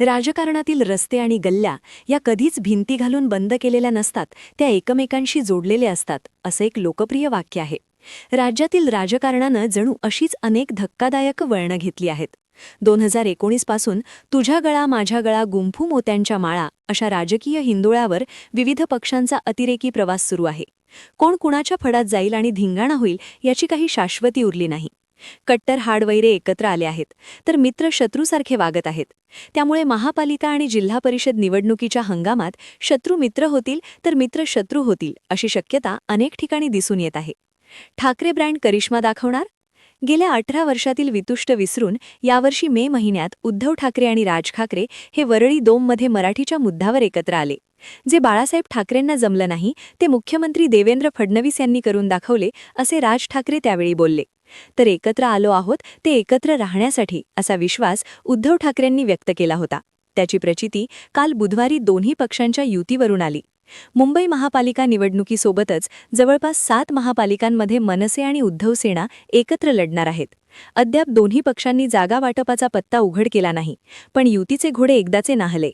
राजकारणातील रस्ते आणि गल्ल्या या कधीच भिंती घालून बंद केलेल्या नसतात त्या एकमेकांशी जोडलेले असतात असं एक लोकप्रिय वाक्य आहे. राज्यातील राजकारणानं जणू अशीच अनेक धक्कादायक वळणं घेतली आहेत. दोन हजार एकोणीसपासून तुझ्या गळा माझ्या गळा गुंफू मोत्यांच्या माळा अशा राजकीय हिंदोळ्यावर विविध पक्षांचा अतिरेकी प्रवास सुरू आहे. कोण कुणाच्या फडात जाईल आणि धिंगाणा होईल याची काही शाश्वती उरली नाही. कट्टर हाडवैरे एकत्र आले आहेत तर मित्र शत्रूसारखे वागत आहेत. त्यामुळे महापालिका आणि जिल्हा परिषद निवडणुकीच्या हंगामात शत्रू मित्र होतील तर मित्र शत्रू होतील अशी शक्यता अनेक ठिकाणी दिसून येत आहे. ठाकरे ब्रँड करिश्मा दाखवणार? गेल्या अठरा वर्षातील वितुष्ट विसरून यावर्षी मे महिन्यात उद्धव ठाकरे आणि राज ठाकरे हे वरळी दोममध्ये मराठीच्या मुद्द्यावर एकत्र आले. जे बाळासाहेब ठाकरेंना जमलं नाही ते मुख्यमंत्री देवेंद्र फडणवीस यांनी करून दाखवले असे राज ठाकरे त्यावेळी बोलले. तर एकत्र आलो आहोत ते एकत्र राहण्यासाठी असा विश्वास उद्धव ठाकरेंनी व्यक्त केला होता. त्याची प्रचिती काल बुधवारी दोन्ही पक्षांच्या युतीवरून आली. मुंबई महापालिका निवडणुकीसोबतच जवळपास सात महापालिकांमध्ये मनसे आणि उद्धव सेना एकत्र लढणार आहेत. अद्याप दोन्ही पक्षांनी जागा वाटपाचा पत्ता उघड केला नाही पण युतीचे घोडे एकदाचे नाहले.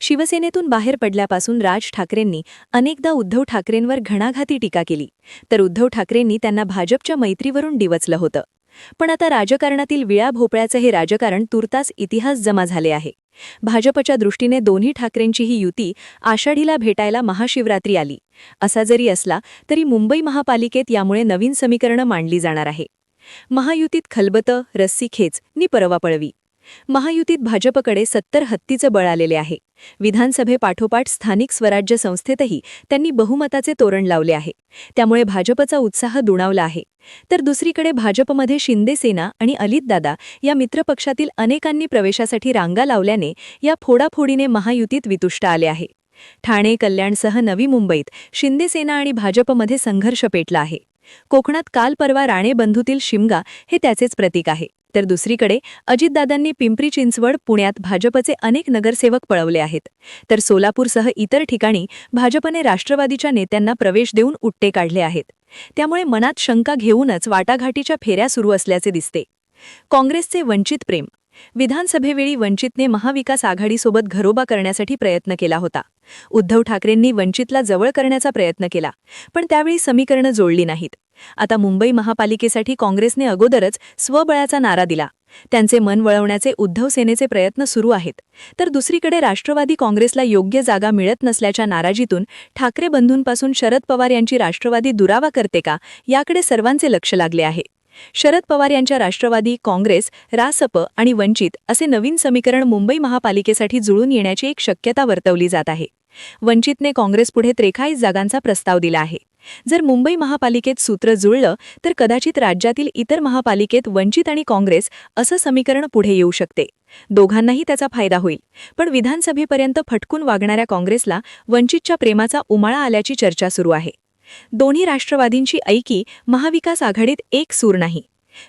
शिवसेनेतून बाहेर पडल्यापासून राज ठाकरेंनी अनेकदा उद्धव ठाकरेंवर घणाघाती टीका केली. तर उद्धव ठाकरेंनी त्यांना भाजपच्या मैत्रीवरून डिवचलं होतं. पण आता राजकारणातील विळा भोपळ्याचं हे राजकारण तुर्तास इतिहास जमा झाले आहे. भाजपच्या दृष्टीने दोन्ही ठाकरेंची ही युती आषाढीला भेटायला महाशिवरात्री आली. असा जरी असला तरी मुंबई महापालिकेत यामुळे नवीन समीकरणं मांडली जाणार आहे. महायुतीत खलबतं रस्सीखेच नि परवा पळवी. महायुतीत भाजपकडे सत्तर हत्तीचं बळ आलेले आहे. विधानसभेपाठोपाठ स्थानिक स्वराज्य संस्थेतही त्यांनी बहुमताचे तोरण लावले आहे. त्यामुळे भाजपचा उत्साह दुणावला आहे. तर दुसरीकडे भाजपमध्ये शिंदे सेना आणि अलितदादा या मित्रपक्षातील अनेकांनी प्रवेशासाठी रांगा लावल्याने या फोडाफोडीने महायुतीत वितुष्ट आले आहे. ठाणे कल्याणसह नवी मुंबईत शिंदे सेना आणि भाजपमध्ये संघर्ष पेटला आहे. कोकणात काल परवा राणे बंधूतील शिमगा हे त्याचेच प्रतीक आहे. तर दुसरीकडे अजितदादांनी पिंपरी चिंचवड पुण्यात भाजपचे अनेक नगरसेवक पळवले आहेत. तर सोलापूरसह इतर ठिकाणी भाजपने राष्ट्रवादीच्या नेत्यांना प्रवेश देऊन उट्टे काढले आहेत. त्यामुळे मनात शंका घेऊनच वाटाघाटीच्या फेऱ्या सुरू असल्याचे दिसते. काँग्रेसचे वंचित प्रेम. विधानसभेवेळी वंचितने महाविकास आघाडीसोबत घरोबा करण्यासाठी प्रयत्न केला होता. उद्धव ठाकरेंनी वंचितला जवळ करण्याचा प्रयत्न केला पण त्यावेळी समीकरणं जोडली नाहीत. आता मुंबई महापालिकेसाठी काँग्रेसने अगोदरच स्वबळाचा नारा दिला. त्यांचे मन वळवण्याचे उद्धव सेनेचे प्रयत्न सुरू आहेत. तर दुसरीकडे राष्ट्रवादी काँग्रेसला योग्य जागा मिळत नसल्याच्या नाराजीतून ठाकरे बंधूंपासून शरद पवार यांची राष्ट्रवादी दुरावा करते का याकडे सर्वांचे लक्ष लागले आहे. शरद पवार यांच्या राष्ट्रवादी काँग्रेस रासप आणि वंचित असे नवीन समीकरण मुंबई महापालिकेसाठी जुळून येण्याची एक शक्यता वर्तवली जात आहे. वंचितने काँग्रेसपुढे त्रेचाळीस जागांचा प्रस्ताव दिला आहे. जर मुंबई महापालिकेत सूत्र जुळलं तर कदाचित राज्यातील इतर महापालिकेत वंचित आणि काँग्रेस असं समीकरण पुढे येऊ शकते. दोघांनाही त्याचा फायदा होईल. पण विधानसभेपर्यंत फटकून वागणाऱ्या काँग्रेसला वंचितच्या प्रेमाचा उमाळा आल्याची चर्चा सुरू आहे. दोन्ही राष्ट्रवादींची ऐकी महाविकास आघाडीत एक सूर नाही.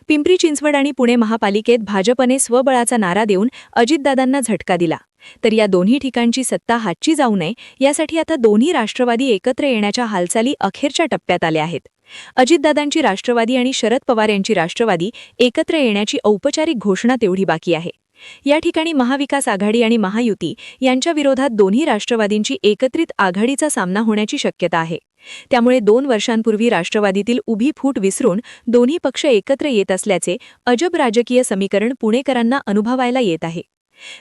पिंपरी चिंचवड आणि पुणे महापालिकेत भाजपने स्वबळाचा नारा देऊन अजितदादांना झटका दिला. तर या दोन्ही ठिकाणची सत्ता हातची जाऊ नये यासाठी आता दोन्ही राष्ट्रवादी एकत्र येण्याच्या हालचाली अखेरच्या टप्प्यात आल्या आहेत. अजितदादांची राष्ट्रवादी आणि शरद पवार यांची राष्ट्रवादी एकत्र येण्याची औपचारिक घोषणा तेवढी बाकी आहे. या ठिकाणी महाविकास आघाडी आणि महायुती यांच्या विरोधात दोन्ही राष्ट्रवादींची एकत्रित आघाडीचा सामना होण्याची शक्यता आहे. त्यामुळे दोन वर्षांपूर्वी राष्ट्रवादीतील उभी फूट विसरून दोन्ही पक्ष एकत्र येत असल्याचे अजब राजकीय समीकरण पुणेकरांना अनुभवायला येत आहे.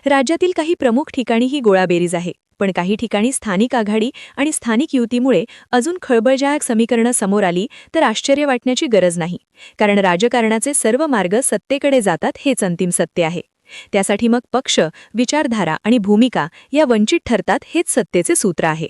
राज्यातील काही प्रमुख ठिकाणी ही गोळाबेरीज आहे पण काही ठिकाणी स्थानिक आघाडी आणि स्थानिक युतीमुळे अजून खळबळजायक समीकरणं समोर आली तर आश्चर्य वाटण्याची गरज नाही कारण राजकारणाचे सर्व मार्ग सत्तेकडे जातात हेच अंतिम सत्य आहे. त्यासाठी मग पक्ष विचारधारा आणि भूमिका या वंचित ठरतात हेच सत्तेचे सूत्र आहे.